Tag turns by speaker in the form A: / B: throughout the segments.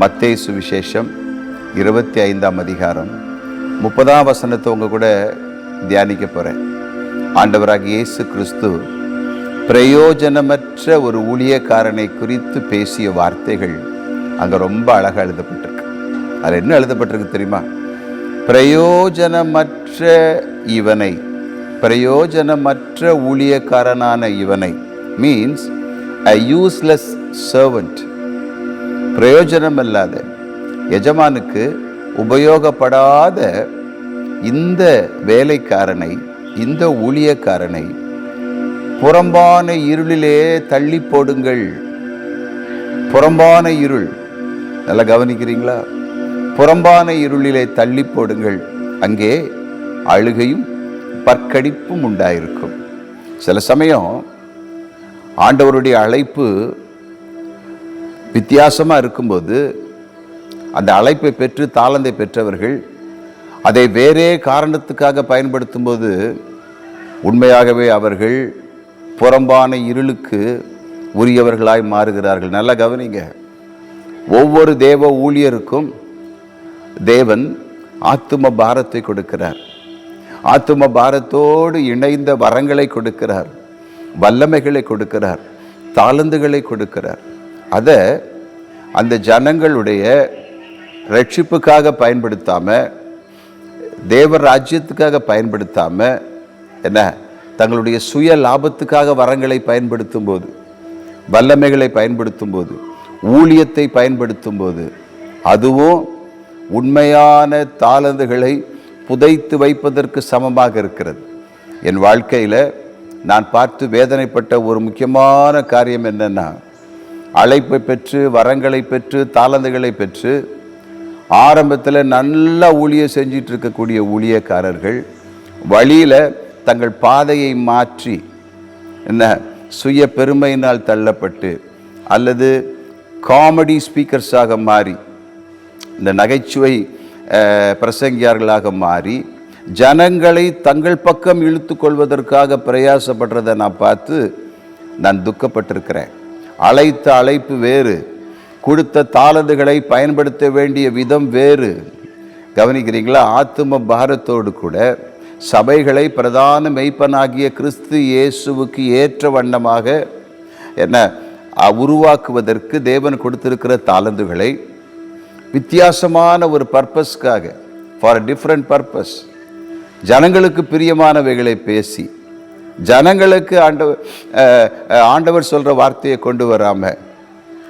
A: மத்தேயு சுவிசேஷம் இருபத்தி ஐந்தாம் அதிகாரம். முப்பதாம் வசனத்தை உங்கள் கூட தியானிக்க போகிறேன் ஆண்டவராக இயேசு கிறிஸ்து பிரயோஜனமற்ற ஒரு ஊழியக்காரனை குறித்து பேசிய வார்த்தைகள் அங்கே ரொம்ப அழகாக எழுதப்பட்டிருக்கு. அதில் என்ன எழுதப்பட்டிருக்கு தெரியுமா? பிரயோஜனமற்ற இவனை பிரயோஜனமற்ற ஊழியக்காரனான இவனை மீன்ஸ் அ யூஸ்லெஸ் சர்வன்ட் பிரயோஜனம் அல்லாத எஜமானுக்கு உபயோகப்படாத இந்த வேலைக்காரனை இந்த ஊழியக்காரனை புறம்பான இருளிலே தள்ளி போடுங்கள். புறம்பான இருள். நல்லா கவனிக்கிறீங்களா? புறம்பான இருளிலே தள்ளி போடுங்கள். அங்கே அழுகையும் பற்கடிப்பும் உண்டாயிருக்கும். சில சமயம் ஆண்டவருடைய அழைப்பு வித்தியாசமாக இருக்கும்போது அந்த அழைப்பை பெற்று தாளந்தை பெற்றவர்கள் அதை வேறே காரணத்துக்காக பயன்படுத்தும்போது உண்மையாகவே அவர்கள் புறம்பான இருளுக்கு உரியவர்களாய் மாறுகிறார்கள். நல்லா கவனிங்க. ஒவ்வொரு தேவ ஊழியருக்கும் தேவன் ஆத்தும பாரத்தை கொடுக்கிறார். ஆத்தும பாரத்தோடு இணைந்த வரங்களை கொடுக்கிறார். வல்லமைகளை கொடுக்கிறார். தாளந்துகளை கொடுக்கிறார். அதை அந்த ஜனங்களுடைய ரட்சிப்புக்காக பயன்படுத்தாமல் தேவ ராஜ்யத்துக்காக பயன்படுத்தாமல் என்ன தங்களுடைய சுய லாபத்துக்காக வரங்களை பயன்படுத்தும் போது வல்லமைகளை பயன்படுத்தும் போது ஊழியத்தை பயன்படுத்தும் போது அதுவும் உண்மையான தாளந்துகளை புதைத்து வைப்பதற்கு சமமாக இருக்கிறது. என் வாழ்க்கையில் நான் பார்த்து வேதனைப்பட்ட ஒரு முக்கியமான காரியம் என்னென்னா அழைப்பை பெற்று வரங்களை பெற்று தாளந்துகளை பெற்று ஆரம்பத்தில் நல்லா ஊழிய செஞ்சிட்டு இருக்கக்கூடிய ஊழியக்காரர்கள் வழியில் தங்கள் பாதையை மாற்றி என்ன சுய பெருமையினால் தள்ளப்பட்டு அல்லது காமெடி ஸ்பீக்கர்ஸாக மாறி இந்த நகைச்சுவை பிரசங்கியார்களாக மாறி ஜனங்களை தங்கள் பக்கம் இழுத்து கொள்வதற்காக பிரயாசப்படுறதை நான் பார்த்து நான் துக்கப்பட்டிருக்கிறேன். அழைத்த அழைப்பு வேறு. கொடுத்த தாளந்துகளை பயன்படுத்த வேண்டிய விதம் வேறு. கவனிக்கிறீங்களா? ஆத்தும பாரத்தோடு கூட சபைகளை பிரதான மெய்ப்பனாகிய கிறிஸ்து இயேசுவுக்கு ஏற்ற வண்ணமாக என்ன உருவாக்குவதற்கு தேவன் கொடுத்திருக்கிற தாளந்துகளை வித்தியாசமான ஒரு பர்பஸ்க்காக ஃபார் டிஃப்ரெண்ட் பர்பஸ் ஜனங்களுக்கு பிரியமானவைகளை பேசி ஜனங்களுக்கு ஆண்டவர் ஆண்டவர் சொல்கிற வார்த்தையை கொண்டு வராமல்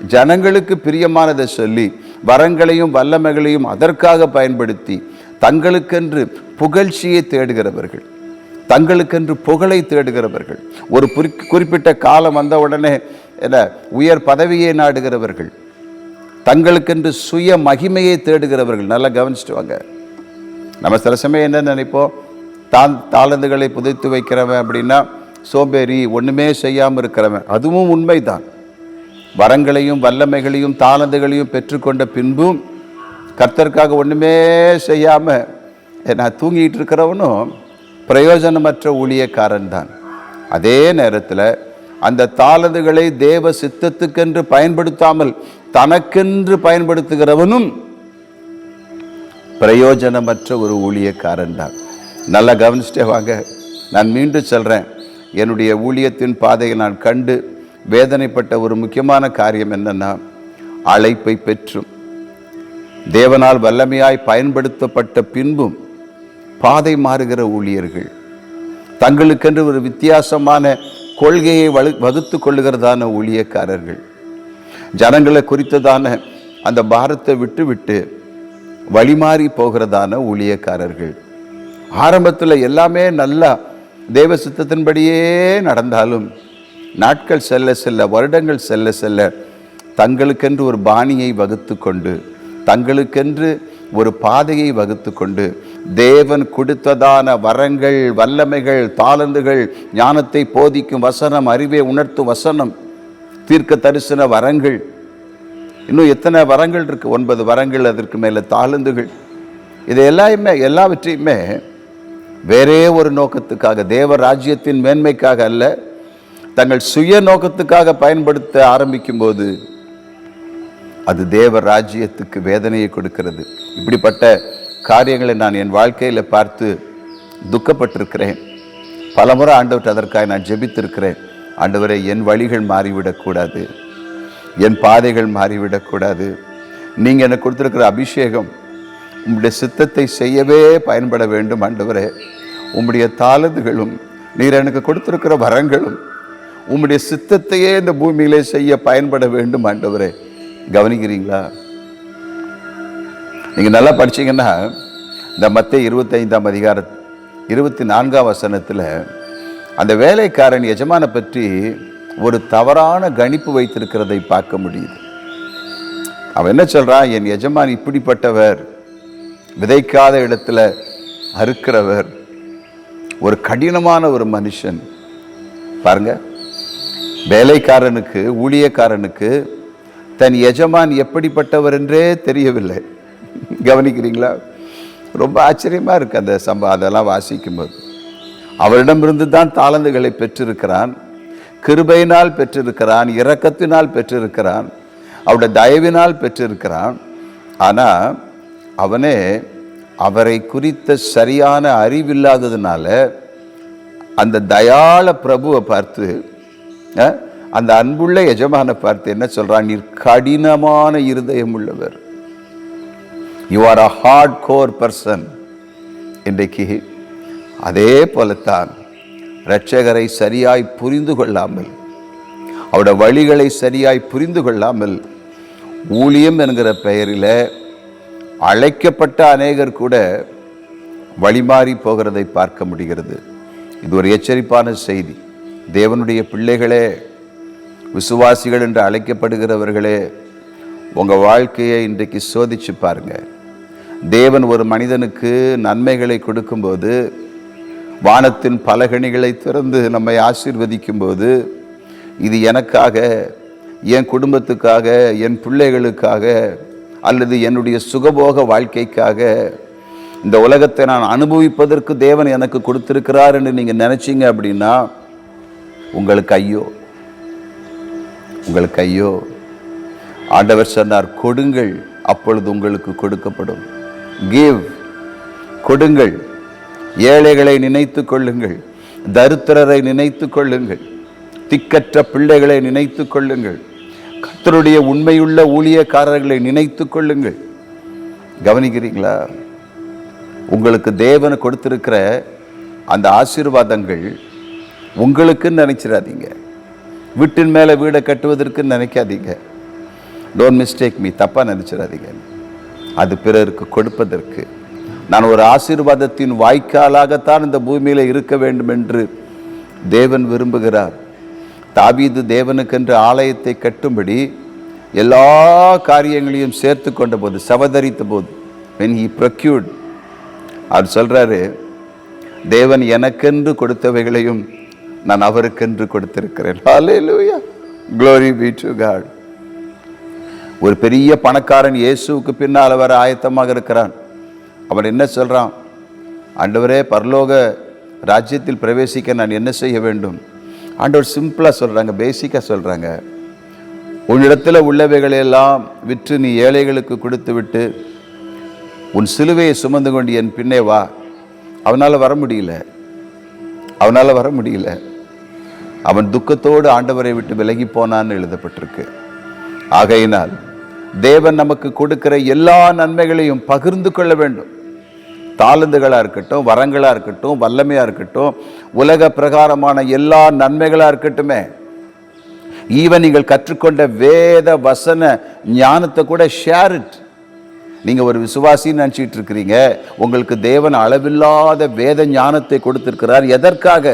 A: ஜனங்களுக்கு பிரியமானதை சொல்லி வரங்களையும் வல்லமைகளையும் அதற்காக பயன்படுத்தி தங்களுக்கென்று புகழ்ச்சியை தேடுகிறவர்கள் தங்களுக்கென்று புகழை தேடுகிறவர்கள் ஒரு குறி- குறிப்பிட்ட காலம் வந்த உடனே என்ன உயர் பதவியை நாடுகிறவர்கள் தங்களுக்கென்று சுய மகிமையை தேடுகிறவர்கள். நல்லா கவனிச்சுட்டு வாங்க. நம்ம சில சமயம் என்ன நினைப்போம்? தான் தாளந்துகளை புதைத்து வைக்கிறவன் அப்படின்னா சோம்பேறி ஒன்றுமே செய்யாமல் இருக்கிறவன். அதுவும் உண்மைதான். வரங்களையும் வல்லமைகளையும் தாளந்துகளையும் பெற்றுக்கொண்ட பின்பும் கர்த்தருக்காக ஒன்றுமே செய்யாமல் நான் தூங்கிட்டு இருக்கிறவனும் பிரயோஜனமற்ற ஊழியக்காரன் தான் அதே நேரத்தில் அந்த தாளந்துகளை தேவ சித்தத்துக்கென்று பயன்படுத்தாமல் தனக்கென்று பயன்படுத்துகிறவனும் பிரயோஜனமற்ற ஒரு ஊழியக்காரன் தான் நல்லா கவனிச்சுட்டே வாங்க. நான் மீண்டும் சொல்கிறேன் என்னுடைய ஊழியத்தின் பாதையை நான் கண்டு வேதனைப்பட்ட ஒரு முக்கியமான காரியம் என்னென்னா அழைப்பை பெற்றும். தேவனால் வல்லமையாய் பயன்படுத்தப்பட்ட பின்பும் பாதை மாறுகிற ஊழியர்கள். தங்களுக்கென்று ஒரு வித்தியாசமான கொள்கையை வலு வகுத்து கொள்ளுகிறதான ஊழியக்காரர்கள். ஜனங்களை குறித்ததான அந்த பாரத்தை விட்டு விட்டு வழிமாறி போகிறதான ஊழியக்காரர்கள். ஆரம்பத்தில் எல்லாமே நல்லா தேவ சித்தத்தின்படியே நடந்தாலும் நாட்கள் செல்ல செல்ல வருடங்கள் செல்ல செல்ல தங்களுக்கென்று ஒரு பாணியை வகுத்து கொண்டு தங்களுக்கென்று ஒரு பாதையை வகுத்து கொண்டு தேவன் கொடுத்ததான வரங்கள் வல்லமைகள் தாளந்துகள் ஞானத்தை போதிக்கும் வசனம் அறிவை உணர்த்தும் வசனம் தீர்க்க தரிசன வரங்கள். இன்னும் எத்தனை வரங்கள் இருக்குது ஒன்பது வரங்கள் அதற்கு மேலே தாளந்துகள். இது எல்லாமே எல்லாவற்றையுமே வேறே ஒரு நோக்கத்துக்காக தேவ ராஜ்யத்தின் மேன்மைக்காக அல்ல தங்கள் சுய நோக்கத்துக்காக பயன்படுத்த ஆரம்பிக்கும் போது அது தேவ ராஜ்யத்துக்கு வேதனையை கொடுக்கிறது. இப்படிப்பட்ட காரியங்களை நான் என் வாழ்க்கையில் பார்த்து துக்கப்பட்டிருக்கிறேன். பலமுறை ஆண்டவர்கிட்ட அதற்காக நான் ஜெபித்திருக்கிறேன். ஆண்டவரே என் வழிகள் மாறிவிடக்கூடாது என் பாதைகள் மாறிவிடக்கூடாது நீங்கள் எனக்கு கொடுத்துருக்கிற அபிஷேகம் உம்முடைய சித்தத்தை செய்யவே பயன்பட வேண்டும் ஆண்டவரே. உம்முடைய தாளந்துகளும் நீர் எனக்கு கொடுத்துருக்கிற வரங்களும் உம்முடைய சித்தத்தையே இந்த பூமியிலே செய்ய பயன்பட வேண்டும் ஆண்டவரே. கவனிக்கிறீங்களா? நீங்கள் நல்லா படிச்சீங்கன்னா இந்த மத்திய இருபத்தைந்தாம் அதிகார இருபத்தி நான்காம் வசனத்தில் அந்த வேலைக்காரன் எஜமானை பற்றி ஒரு தவறான கணிப்பு வைத்திருக்கிறதை பார்க்க முடியுது. அவன் என்ன சொல்றான்? என் எஜமான் இப்படிப்பட்டவர். விதைக்காத இடத்துல அறுக்கிறவர் ஒரு கடினமான ஒரு மனுஷன். பாருங்க. வேலைக்காரனுக்கு ஊழியக்காரனுக்கு தன் எஜமான் எப்படிப்பட்டவர் என்றே தெரியவில்லை. கவனிக்கிறீங்களா? ரொம்ப ஆச்சரியமாக இருக்குது அந்த சம்பவம். அதெல்லாம் வாசிக்கும்போது. அவரிடமிருந்து தான் தாளந்துகளை பெற்றிருக்கிறான். கிருபையினால் பெற்றிருக்கிறான். இரக்கத்தினால் பெற்றிருக்கிறான். அவருடைய தயவினால் பெற்றிருக்கிறான். ஆனால் அவனே அவரை குறித்த சரியான அறிவில்லாததுனால அந்த தயாள பிரபுவை பார்த்து அந்த அன்புள்ள எஜமான பார்த்து என்ன சொல்றான்? நீர் கடினமான இருதயம் உள்ளவர் you are a hard core person இன்றைக்கு அதே போலத்தான் இரட்சகரை சரியாய் புரிந்து கொள்ளாமல் அவருடைய வழிகளை சரியாய் புரிந்து கொள்ளாமல் ஊழியம் என்கிற பெயரில் அழைக்கப்பட்ட அநேகர் கூட வழிமாறி போகிறதை பார்க்க முடிகிறது. இது ஒரு எச்சரிப்பான செய்தி. தேவனுடைய பிள்ளைகளே விசுவாசிகள் என்று அழைக்கப்படுகிறவர்களே உங்கள் வாழ்க்கையை இன்றைக்கு சோதிச்சு பாருங்க. தேவன் ஒரு மனிதனுக்கு நன்மைகளை கொடுக்கும்போது வானத்தின் பலகணிகளை திறந்து நம்மை ஆசீர்வதிக்கும்போது இது எனக்காக என் குடும்பத்துக்காக என் பிள்ளைகளுக்காக அல்லது என்னுடைய சுகபோக வாழ்க்கைக்காக இந்த உலகத்தை நான் அனுபவிப்பதற்கு தேவன் எனக்கு கொடுத்திருக்கிறார் என்று நீங்கள் நினைச்சீங்க அப்படின்னா உங்களுக்கு ஐயோ. உங்களுக்கு ஐயோ. ஆண்டவர் சொன்னார் கொடுங்கள் அப்பொழுது உங்களுக்கு கொடுக்கப்படும். கிவ் கொடுங்கள். ஏழைகளை நினைத்து கொள்ளுங்கள். தரித்திரரை நினைத்து கொள்ளுங்கள். திக்கற்ற பிள்ளைகளை நினைத்து கொள்ளுங்கள். கர்த்தருடைய உண்மையுள்ள ஊழியக்காரர்களை நினைத்து கொள்ளுங்கள். கவனிக்கிறீங்களா? உங்களுக்கு தேவன் கொடுத்திருக்கிற அந்த ஆசீர்வாதங்கள் உங்களுக்குன்னு நினச்சிடாதீங்க. வீட்டின் மேலே வீடை கட்டுவதற்குன்னு நினைக்காதீங்க. டோன்ட் மிஸ்டேக் மீ தப்பாக நினச்சிடாதீங்க. அது பிறருக்கு கொடுப்பதற்கு. நான் ஒரு ஆசீர்வாதத்தின் வாய்க்காலாகத்தான் இந்த பூமியில் இருக்க வேண்டும் என்று தேவன் விரும்புகிறார். தாவீது தேவனுக்கென்று ஆலயத்தை கட்டும்படி எல்லா காரியங்களையும் சேர்த்து கொண்ட போது சவதரித்த போது வென் ஹி ப்ரொக்யூட் அவர் சொல்கிறாரு தேவன் எனக்கென்று கொடுத்தவைகளையும் நான் அவருக்கென்று கொடுத்திருக்கிறேன். Hallelujah. glory be to ஒரு பெரிய பணக்காரன் இயேசுவுக்கு பின்னால் வர ஆயத்தமாக இருக்கிறான். அவன் என்ன சொல்கிறான் ஆண்டவரே பரலோக ராஜ்யத்தில் பிரவேசிக்க நான் என்ன செய்ய வேண்டும்? ஆண்டவர் சிம்பிளாக சொல்கிறாங்க பேசிக்காக சொல்கிறாங்க உன்னிடத்தில் உள்ளவைகளையெல்லாம் விற்று நீ ஏழைகளுக்கு கொடுத்து விட்டு உன் சிலுவையை சுமந்து கொண்டு என் பின்னே வா. அவனால் வர முடியல. அவனால் வர முடியல. அவன் துக்கத்தோடு ஆண்டவரை விட்டு விலகி போனான்னு எழுதப்பட்டிருக்கு. ஆகையினால் தேவன் நமக்கு கொடுக்கிற எல்லா நன்மைகளையும் பகிர்ந்து கொள்ள வேண்டும். தாளந்துகளாக இருக்கட்டும் வரங்களாக இருக்கட்டும் வல்லமையாக இருக்கட்டும் உலக பிரகாரமான எல்லா நன்மைகளாக இருக்கட்டுமே. ஈவன் நீங்கள் கற்றுக்கொண்ட வேத வசன ஞானத்தை கூட ஷேர் இட் நீங்கள் ஒரு விசுவாசின்னு நினச்சிட்டு இருக்கிறீங்க உங்களுக்கு தேவன் அளவில்லாத வேத ஞானத்தை கொடுத்துருக்கிறார் எதற்காக?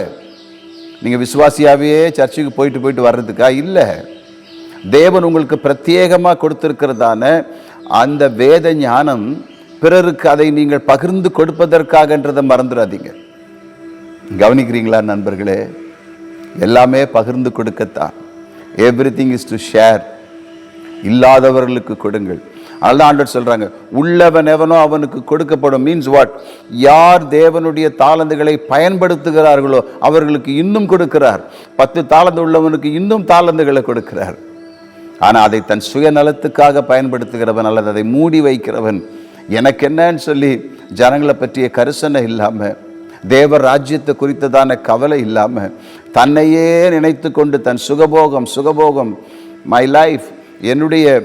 A: நீங்கள் விசுவாசியாகவே சர்ச்சுக்கு போயிட்டு போயிட்டு வர்றதுக்கா? இல்லை. தேவன் உங்களுக்கு பிரத்யேகமாக கொடுத்துருக்கிறதான அந்த வேத ஞானம் பிறருக்கு அதை நீங்கள் பகிர்ந்து கொடுப்பதற்காகன்றதை மறந்துடாதீங்க. கவனிக்கிறீங்களா நண்பர்களே? எல்லாமே பகிர்ந்து கொடுக்கத்தான். Everything is to share இல்லாதவர்களுக்கு கொடுங்கள். அதனால ஆண்டவர் சொல்றாங்க உள்ளவன் எவனோ அவனுக்கு கொடுக்கப்படும். மீன்ஸ் வாட் யார் தேவனுடைய தாளந்துகளை பயன்படுத்துகிறார்களோ அவர்களுக்கு இன்னும் கொடுக்கிறார். பத்து தாளந்து உள்ளவனுக்கு இன்னும் தாளந்துகளை கொடுக்கிறார். ஆனால் அதை தன் சுயநலத்துக்காக பயன்படுத்துகிறவன் அல்லது அதை மூடி வைக்கிறவன் எனக்கு என்னன்னு சொல்லி ஜனங்களை பற்றிய கரிசனை இல்லாமல் தேவ ராஜ்யத்தை குறித்ததான கவலை இல்லாமல் தன்னையே நினைத்து கொண்டு தன் சுகபோகம் சுகபோகம் மை லைஃப் என்னுடைய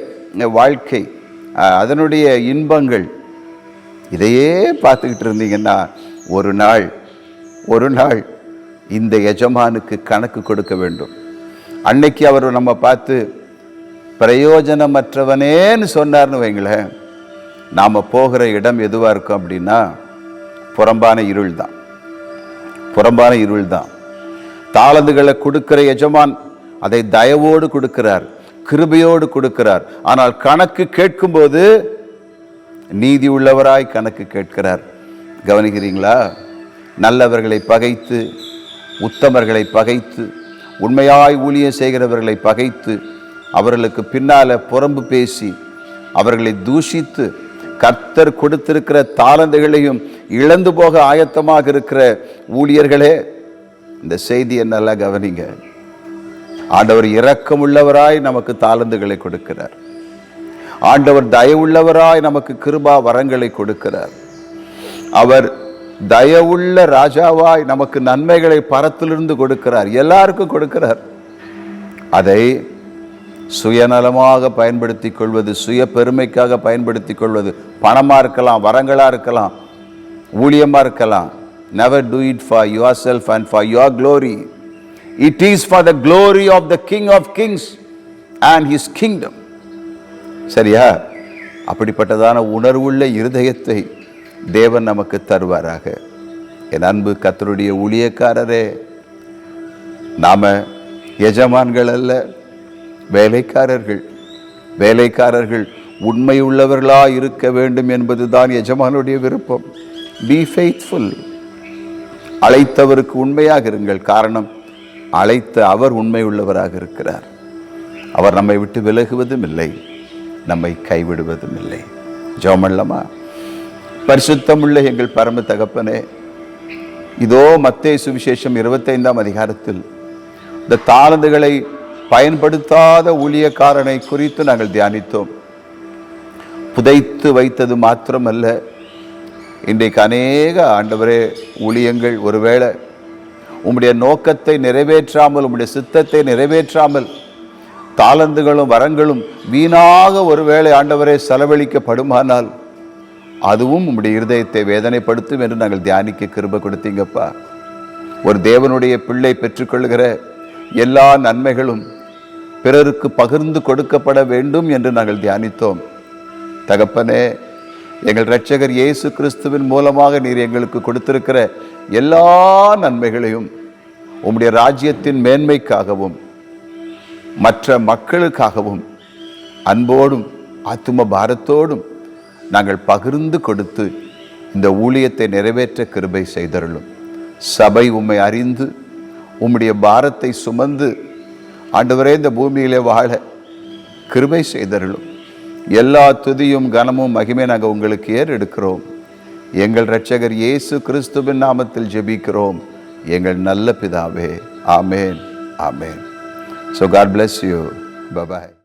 A: வாழ்க்கை அதனுடைய இன்பங்கள் இதையே பார்த்துக்கிட்டு இருந்தீங்கன்னா ஒரு நாள் ஒரு நாள் இந்த எஜமானுக்கு கணக்கு கொடுக்க வேண்டும். அன்னைக்கு அவர் நம்ம பார்த்து பிரயோஜனமற்றவனேன்னு சொன்னார்னு வைங்களேன் நாம் போகிற இடம் எதுவாக இருக்கும் அப்படின்னா புறம்பான இருள் தான் புறம்பான இருள் தான் தாளந்துகளை கொடுக்கிற எஜமான் அதை தயவோடு கொடுக்கிறார் கிருபையோடு கொடுக்கிறார். ஆனால் கணக்கு கேட்கும்போது நீதி உள்ளவராய் கணக்கு கேட்கிறார். கவனிக்கிறீங்களா? நல்லவர்களை பகைத்து உத்தமர்களை பகைத்து உண்மையாய் ஊழியம் செய்கிறவர்களை பகைத்து அவர்களுக்கு பின்னால புறம்பு பேசி அவர்களை தூஷித்து கர்த்தர் கொடுத்திருக்கிற தாளந்துகளையும் இழந்து போக ஆயத்தமாக இருக்கிற ஊழியர்களே இந்த செய்தியை நல்லா கவனிங்க. ஆண்டவர் இரக்கமுள்ளவராய் நமக்கு தாளந்துகளை கொடுக்கிறார். ஆண்டவர் தயவுள்ளவராய் நமக்கு கிருபா வரங்களை கொடுக்கிறார். அவர் தயவுள்ள ராஜாவாய் நமக்கு நன்மைகளை பரத்திலிருந்து கொடுக்கிறார். எல்லாருக்கும் கொடுக்கிறார். அதை சுயநலமாக பயன்படுத்தி கொள்வது சுய பெருமைக்காக பயன்படுத்தி கொள்வது. பணமாக இருக்கலாம் வரங்களாக இருக்கலாம் ஊழியமாக இருக்கலாம். Never do it for yourself and for your glory it is for the glory of the king of kings and his kingdom சரியா? அப்படிப்பட்டதான உணர்வுள்ள இருதயத்தை தேவன் நமக்கு தருவாராக. என் அன்பு கத்தருடைய ஊழியக்காரரே நாம எஜமான்கள் அல்ல வேலைக்காரர்கள். வேலைக்காரர்கள் உண்மையுள்ளவர்களா இருக்க வேண்டும் என்பதுதான் எஜமானுடைய விருப்பம். பி ஃபெய்த்ஃபுல் அழைத்தவருக்கு உண்மையாக இருங்கள். காரணம் அழைத்த அவர் உண்மையுள்ளவராக இருக்கிறார். அவர் நம்மை விட்டு விலகுவதும் இல்லை நம்மை கைவிடுவதும் இல்லை ஜோமல்லமா பரிசுத்தமுள்ள எங்கள் பரம தகப்பனே இதோ மத்தே சுவிசேஷம் இருபத்தைந்தாம் அதிகாரத்தில் இந்த தாளந்துகளை பயன்படுத்தாத ஊழியக்காரனை குறித்து நாங்கள் தியானித்தோம். புதைத்து வைத்தது மாத்திரமல்ல. இன்றைக்கு அநேக ஆண்டவரே ஊழியங்கள் ஒருவேளை உம்முடைய நோக்கத்தை நிறைவேற்றாமல் உம்முடைய சித்தத்தை நிறைவேற்றாமல் தாளந்துகளும் வரங்களும் வீணாக ஒருவேளை ஆண்டவரே செலவழிக்கப்படுமானால் அதுவும் உம்முடைய இருதயத்தை வேதனைப்படுத்தும் என்று நாங்கள் தியானிக்க கிருப கொடுத்தீங்கப்பா. ஒரு தேவனுடைய பிள்ளை பெற்றுக்கொள்கிற எல்லா நன்மைகளும் பிறருக்கு பகிர்ந்து கொடுக்கப்பட வேண்டும் என்று நாங்கள் தியானித்தோம். தகப்பனே எங்கள் இரட்சகர் இயேசு கிறிஸ்துவின் மூலமாக நீர் எங்களுக்கு கொடுத்திருக்கிற எல்லா நன்மைகளையும் உம்முடைய ராஜ்யத்தின் மேன்மைக்காகவும் மற்ற மக்களுக்காகவும் அன்போடும் ஆத்தும பாரத்தோடும் நாங்கள் பகிர்ந்து கொடுத்து இந்த ஊழியத்தை நிறைவேற்ற கிருபை செய்தருளும். சபை உம்மை அறிந்து உம்முடைய பாரத்தை சுமந்து ஆண்டவரே இந்த பூமியிலே வாழ கிருபை செய்தருளும். எல்லா துதியும் கனமும் மகிமை நாங்கள் உங்களுக்கு ஏறெடுக்கிறோம். எங்கள் இரட்சகர் இயேசு கிறிஸ்துவின் நாமத்தில் ஜெபிக்கிறோம். எங்கள் நல்ல பிதாவே ஆமேன் ஆமேன். So God bless you bye bye